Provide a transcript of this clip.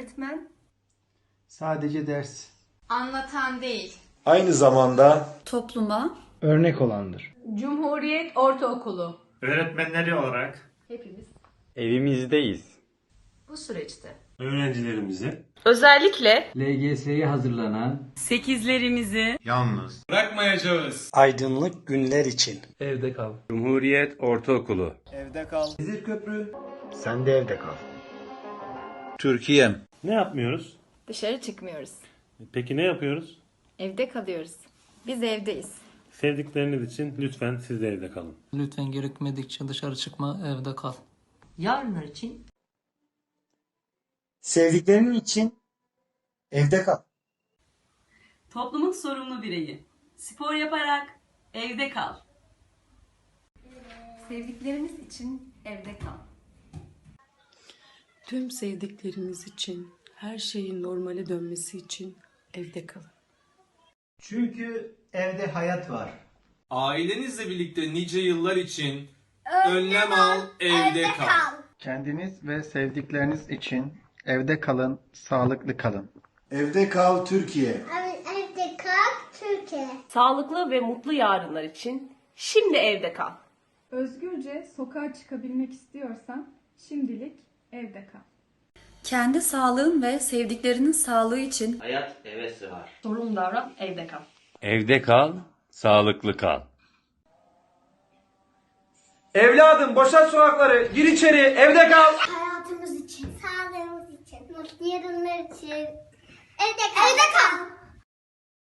Öğretmen. Sadece ders. Anlatan değil. Aynı zamanda Topluma Örnek olandır. Cumhuriyet Ortaokulu. Öğretmenleri olarak Hepimiz. Evimizdeyiz. Bu süreçte. öğrencilerimizi Özellikle LGS'ye hazırlanan sekizlerimizi yalnız aydınlık günler için evde kal. Cumhuriyet Ortaokulu. Vezir Köprü sen de evde kal. Türkiye'm. Ne yapmıyoruz? Dışarı çıkmıyoruz. Peki ne yapıyoruz? Evde kalıyoruz. Biz evdeyiz. Sevdikleriniz için lütfen siz de evde kalın. Lütfen gerekmedikçe dışarı çıkma, evde kal. Yarınlar için Sevdiklerinin için evde kal. toplumun sorumlu bireyi. Spor yaparak evde kal. sevdiklerimiz için evde kal. Tüm sevdiklerimiz için, her şeyin normale dönmesi için evde kalın. Çünkü evde hayat var. Ailenizle birlikte nice yıllar için önlem al, evde kal. Kendiniz ve sevdikleriniz için evde kalın, sağlıklı kalın. Evde kal Türkiye. Evde kalk Türkiye. Sağlıklı ve mutlu yarınlar için şimdi evde kal. Özgürce sokağa çıkabilmek istiyorsan şimdilik evde kal. Kendi sağlığın ve sevdiklerinin sağlığı için Hayat eve sığar. Sorumlu davran evde kal. Evde kal, sağlıklı kal. Evladım boşalt sokakları, gir içeri, evde kal. Hayatımız için, sağlığımız için, mutlu yarınlar için. Evde kal. Evde kal.